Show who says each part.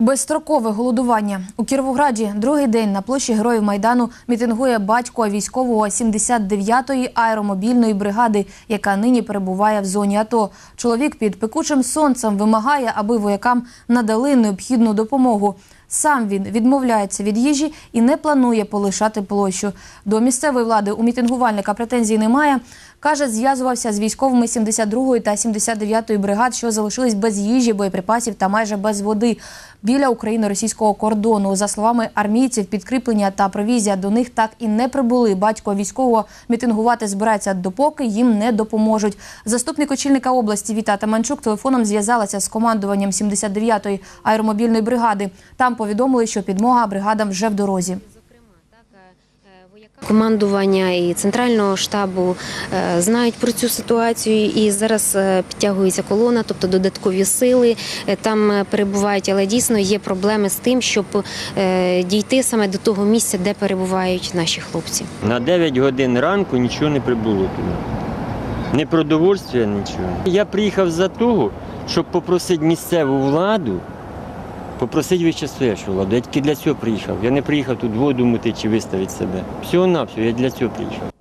Speaker 1: Безстрокове голодування у Кіровограді другий день на площі Героїв Майдану мітингує батько військового 79-ї аеромобільної бригади, яка нині перебуває в зоні АТО. Чоловік під пекучим сонцем вимагає, аби воякам надали необхідну допомогу. Сам він відмовляється від їжі і не планує полишати площу. До місцевої влади у мітингувальника претензій немає. Каже, зв'язувався з військовими 72-ї та 79-ї бригад, що залишились без їжі, боєприпасів та майже без води біля україно-російського кордону. За словами армійців, підкріплення та провізія до них так і не прибули. Батько військового мітингувати збирається, допоки їм не допоможуть. Заступник очільника області Віта Таманчук телефоном зв'язалася з командуванням 79-ї аеромобільної бригади. Там повідомили, що підмога бригадам вже в дорозі.
Speaker 2: Командування і центрального штабу е, знають про цю ситуацію, і зараз е, підтягується колона, тобто додаткові сили е, там перебувають, але дійсно є проблеми з тим, щоб дійти саме до того місця, де перебувають наші хлопці.
Speaker 3: На 9 годин ранку нічого не прибуло туди. Ні продовольствя, нічого. Я приїхав за того, щоб попросити місцеву владу, попросити вищестоящу владу. Я тільки для цього приїхав. Я не приїхав тут воду мути чи виставити себе. Всього на всього, я для цього приїхав.